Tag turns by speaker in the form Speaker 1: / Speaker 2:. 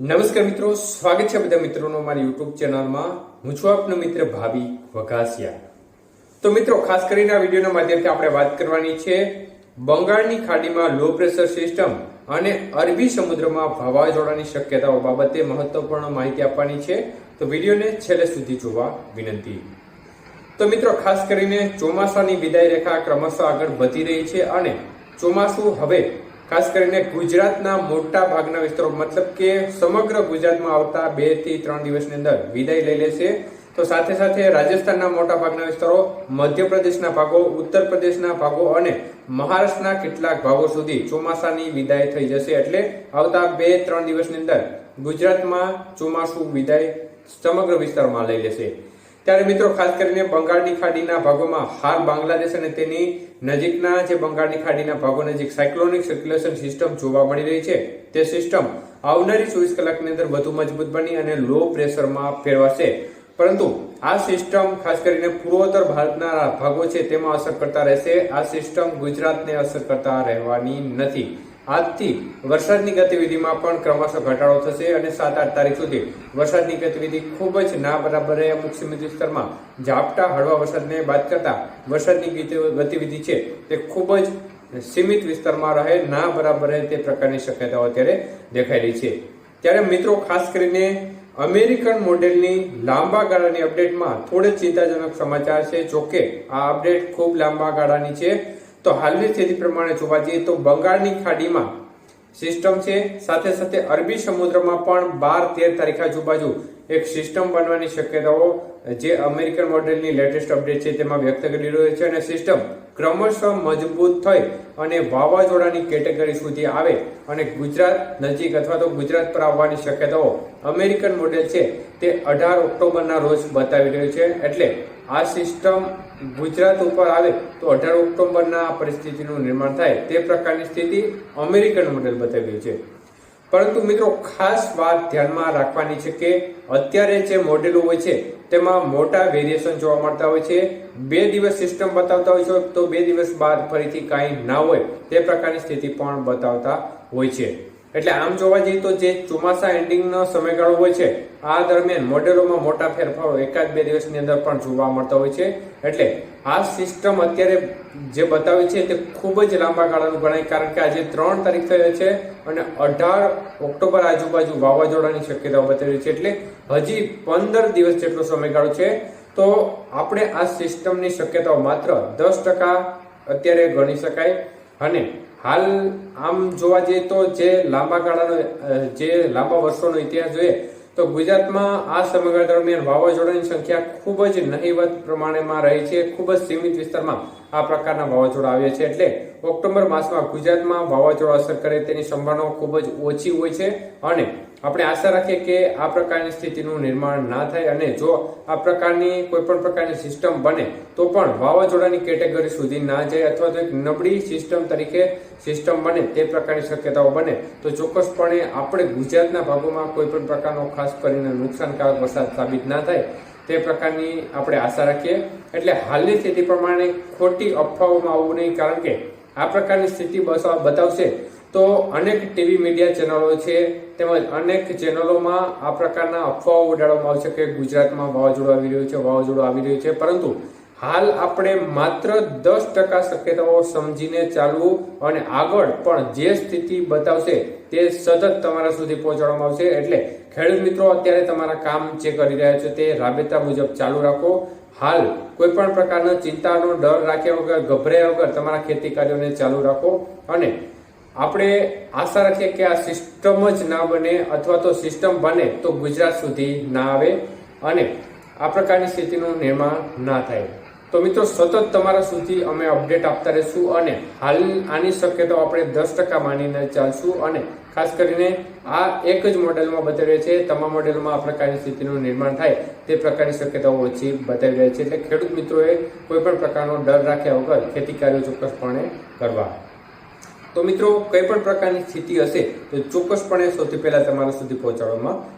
Speaker 1: નમસ્કાર મિત્રો, સ્વાગત છે બધા મિત્રોનો મારી યુટ્યુબ ચેનલમાં. હું છું આપનો મિત્ર ભાવી વઘાસિયા. તો મિત્રો, ખાસ કરીને આ વિડીયોના માધ્યમથી આપણે વાત કરવાની છે બંગાળની ખાડીમાં લો પ્રેશર સિસ્ટમ અને અરબી સમુદ્રમાં વાવાઝોડાની શક્યતાઓ બાબતે મહત્વપૂર્ણ માહિતી આપવાની છે. તો વિડીયોને છેલ્લે સુધી જોવા વિનંતી. તો મિત્રો, ખાસ કરીને ચોમાસાની વિદાય રેખા ક્રમશઃ આગળ વધી રહી છે અને ચોમાસું હવે ખાસ કરીને ગુજરાતના મોટા ભાગના વિસ્તારો, મતલબ કે સમગ્ર ગુજરાતમાં આવતા બેથી ત્રણ દિવસની અંદર વિદાય લઈ લેશે. તો સાથે સાથે રાજસ્થાનના મોટા ભાગના વિસ્તારો, મધ્યપ્રદેશના ભાગો ઉત્તર પ્રદેશના ભાગો અને મહારાષ્ટ્રના કેટલાક ભાગો સુધી ચોમાસાની વિદાય થઈ જશે. એટલે આવતા બે, ત્રણ દિવસની અંદર ગુજરાતમાં ચોમાસું વિદાય સમગ્ર વિસ્તારમાં લઈ લેશે. ત્યારે મિત્રો, ખાસ કરીને બંગાળની ખાડીના ભાગોમાં, હાલ બાંગ્લાદેશ અને તેની નજીકના જે બંગાળની ખાડીના ભાગો નજીક સાયક્લોનિક સર્ક્યુલેશન સિસ્ટમ જોવા મળી રહી છે. તે સિસ્ટમ આવનારી ચોવીસ કલાકની અંદર વધુ મજબૂત બની અને લો પ્રેશરમાં ફેરવાશે. પરંતુ આ સિસ્ટમ, ખાસ કરીને પૂર્વોત્તર ભારતના ભાગો છે, તેમાં અસર કરતા રહેશે. આ સિસ્ટમ ગુજરાતને અસર કરતા રહેવાની નથી. આજથી વરસાદની ગતિવિધિમાં પણ ક્રમશઃ ઘટાડો થશે અને સાત આઠ તારીખ સુધી વરસાદની ગતિવિધિ ખૂબ જ ના બરાબર અમુક સીમિત વિસ્તારમાં. ઝાપટા, હળવા વરસાદને બાદ કરતાં વરસાદની ગતિવિધિ છે તે ખૂબ જ સીમિત વિસ્તારમાં રહે, ના બરાબર તે પ્રકારની શક્યતાઓ અત્યારે દેખાઈ રહી છે. ત્યારે મિત્રો, ખાસ કરીને અમેરિકન મોડેલની લાંબા ગાળાની અપડેટમાં થોડે ચિંતાજનક સમાચાર છે. જોકે આ અપડેટ ખૂબ લાંબા ગાળાની છે. તો હાલની સ્થિતિ પ્રમાણે જોવા જઈએ તો બંગાળની ખાડીમાં સિસ્ટમ છે સાથે સાથે અરબી સમુદ્રમાં પણ બાર તેર તારીખ આજુબાજુ એક સિસ્ટમ બનવાની શક્યતાઓ જે અમેરિકન મોડેલની લેટેસ્ટ અપડેટ છે તેમાં વ્યક્ત કરી રહ્યો છે અને સિસ્ટમ ક્રમશઃ મજબૂત થઈ અને વાવાઝોડાની કેટેગરી સુધી આવે અને ગુજરાત નજીક અથવા તો ગુજરાત પર આવવાની શક્યતાઓ અમેરિકન મોડેલ છે તે અઢાર ઓક્ટોબરના રોજ બતાવી રહ્યું છે. એટલે આ સિસ્ટમ ગુજરાત ઉપર આવે તો અઢાર ઓક્ટોબરના આ પરિસ્થિતિનું નિર્માણ થાય તે પ્રકારની સ્થિતિ અમેરિકન મોડેલ બતાવ્યું છે. પરંતુ મિત્રો ખાસ વાત ધ્યાનમાં રાખવાની છે કે અત્યારે જે મોડેલો હોય છે, તેમાં મોટા વેરિએશન જોવા મળતા હોય છે. બે દિવસ સિસ્ટમ બતાવતા હોય છે, તો બે દિવસ બાદ ફરીથી કાંઈ ના હોય તે પ્રકારની સ્થિતિ પણ બતાવતા હોય છે. એટલે આમ જોવા જઈએ તો જે ચોમાસા એન્ડિંગનો સમયગાળો હોય છે, આ દરમિયાન મોડેલોમાં મોટા ફેરફારો એકાદ બે દિવસની અંદર પણ જોવા મળતા હોય છે. એટલે આ સિસ્ટમ અત્યારે જે બતાવે છે તે ખૂબ જ લાંબા ગાળાનું ગણાય, કારણ કે આજે ત્રણ તારીખ થઈ છે અને અઢાર ઓક્ટોબર આજુબાજુ વાવાઝોડાની શક્યતાઓ બતાવી છે. એટલે હજી પંદર દિવસ જેટલો સમયગાળો છે, તો આપણે આ સિસ્ટમની શક્યતાઓ માત્ર દસ ટકા અત્યારે ગણી શકાય. અને હાલ આમ જોવા જઈએ તો જે લાંબા ગાળાનો જે લાંબા વર્ષોનો ઇતિહાસ જોઈએ, તો ગુજરાતમાં આ સમયગાળા દરમિયાન વાવાઝોડાની સંખ્યા ખૂબ જ નહીવત પ્રમાણેમાં રહી છે, ખૂબ જ સીમિત વિસ્તારમાં આ પ્રકારના વાવાઝોડા આવ્યા છે. એટલે ઓક્ટોબર માસમાં ગુજરાતમાં વાવાઝોડા અસર કરે તેની સંભાવનાઓ ખૂબ જ ઓછી હોય છે અને આપણે આશા રાખીએ કે આ પ્રકારની સ્થિતિનું નિર્માણ ના થાય અને જો આ પ્રકારની કોઈ પણ પ્રકારની સિસ્ટમ બને, તો પણ વાવાઝોડાની કેટેગરી સુધી ના જાય અથવા તો એક નબળી સિસ્ટમ તરીકે સિસ્ટમ બને, તે પ્રકારની શક્યતાઓ બને, તો ચોક્કસપણે આપણે ગુજરાતના ભાગોમાં કોઈ પણ પ્રકારનો ખાસ કરીને નુકસાનકારક વરસાદ સાબિત ના થાય, તે પ્રકારની આપણે આશા રાખીએ. એટલે હાલની સ્થિતિ પ્રમાણે ખોટી અફવાઓમાં આવવું નહીં, કારણ કે આ પ્રકારની સ્થિતિ બતાવશે તો અનેક ટીવી મીડિયા ચેનલો છે તેમજ અનેક ચેનલોમાં આ પ્રકારના અફવાઓ ઉડાડવામાં આવશે કે ગુજરાતમાં વાવાઝોડું આવી રહ્યું છે, વાવાઝોડું આવી રહ્યું છે. પરંતુ હાલ આપણે માત્ર દસ ટકા શક્યતાઓ સમજીને ચાલવું અને આગળ પણ જે સ્થિતિ બતાવશે તે સતત તમારા સુધી પહોંચાડવામાં આવશે. એટલે ખેડૂત મિત્રો, અત્યારે તમારા કામ જે કરી રહ્યા છો તે રાબેતા મુજબ ચાલુ રાખો. હાલ કોઈ પણ પ્રકારના ચિંતાનો ડર રાખ્યા વગર, ગભરાયા વગર તમારા ખેતી કાર્યોને ચાલુ રાખો અને આપણે આશા રાખીએ કે આ સિસ્ટમ જ ના બને અથવા તો સિસ્ટમ બને તો ગુજરાત સુધી ના આવે અને આ પ્રકારની સ્થિતિનું નિર્માણ ના થાય. તો મિત્રો, સતત તમારા સુધી અમે અપડેટ આપતા રહીશું અને હાલ આની શક્યતાઓ આપણે દસ ટકા માનીને ચાલશું અને ખાસ કરીને આ એક જ મોડેલમાં બતાવી રહ્યા છે, તમામ મોડેલમાં આ પ્રકારની સ્થિતિનું નિર્માણ થાય તે પ્રકારની શક્યતાઓ ઓછી બતાવી રહ્યા છે. એટલે ખેડૂત મિત્રોએ કોઈ પણ પ્રકારનો ડર રાખ્યા વગર ખેતી કાર્યો ચોક્કસપણે કરવા. તો મિત્રો કઈ પણ પ્રકારની સ્થિતિ હશે તો ચોક્કસપણે સૌથી પહેલા તમારા સુધી પહોંચાડવામાં